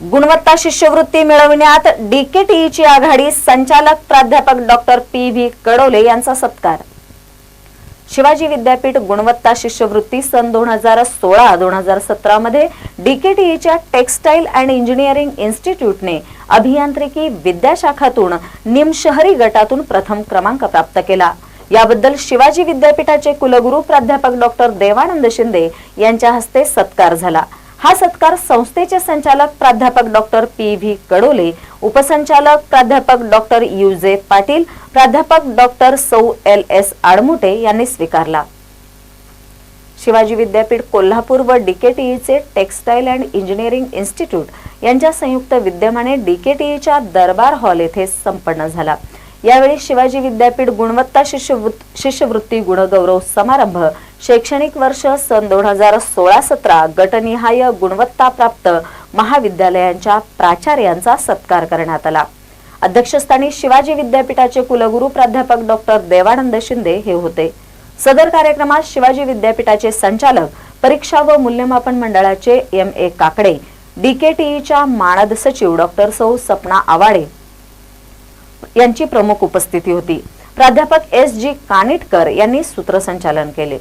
गुणवत्ता शिष्यवृत्ती मिळविण्यात डीकेटीईची आघाडी संचालक प्राध्यापक डॉक्टर पी व्ही कडोले यांचा सत्कार. शिवाजी विद्यापीठ गुणवत्ता शिष्यवृत्ती सन दोन हजार सोळा दोन हजार सतरा मध्ये डीकेटीईच्या टेक्स्टाईल अँड इंजिनिअरिंग इन्स्टिट्यूटने अभियांत्रिकी विद्याशाखातून निमशहरी गटातून प्रथम क्रमांक प्राप्त केला. याबद्दल शिवाजी विद्यापीठाचे कुलगुरू प्राध्यापक डॉक्टर देवानंद शिंदे यांच्या हस्ते सत्कार झाला. हा सत्कार संस्थेचे संचालक प्राध्यापक डॉक्टर पी व्ही कडोले उपसंचालक प्राध्यापक डॉक्टर युजे पाटील प्राध्यापक डॉक्टर सौ एल एस आडमुटे यांनी स्वीकारला. शिवाजी विद्यापीठ कोल्हापूर व डीकेटीईचे टेक्स्टाईल अँड इंजिनिअरिंग इन्स्टिट्यूट यांच्या संयुक्त विद्यमाने डीकेटीईच्या दरबार हॉल येथे संपन्न झाला. यावेळी शिवाजी विद्यापीठ गुणवत्ता शिष्यवृत्ती गुणगौरव समारंभ शैक्षणिक वर्ष सन दोन हजार सोळा सतरा गटनिहाय गुणवत्ता प्राप्त महाविद्यालयांच्या प्राचार्यांचा सत्कार करण्यात आला. अध्यक्षस्थानी शिवाजी विद्यापीठाचे कुलगुरू प्राध्यापक डॉक्टर देवानंद शिंदे हे होते. सदर कार्यक्रमात शिवाजी विद्यापीठाचे संचालक परीक्षा व मूल्यमापन मंडळाचे एम ए काकडे डीकेटीईच्या मानद सचिव डॉक्टर सौ सपना आवाडे यांची प्रमुख उपस्थिती होती. प्राध्यापक एस जी कानिटकर यांनी सूत्रसंचालन केले.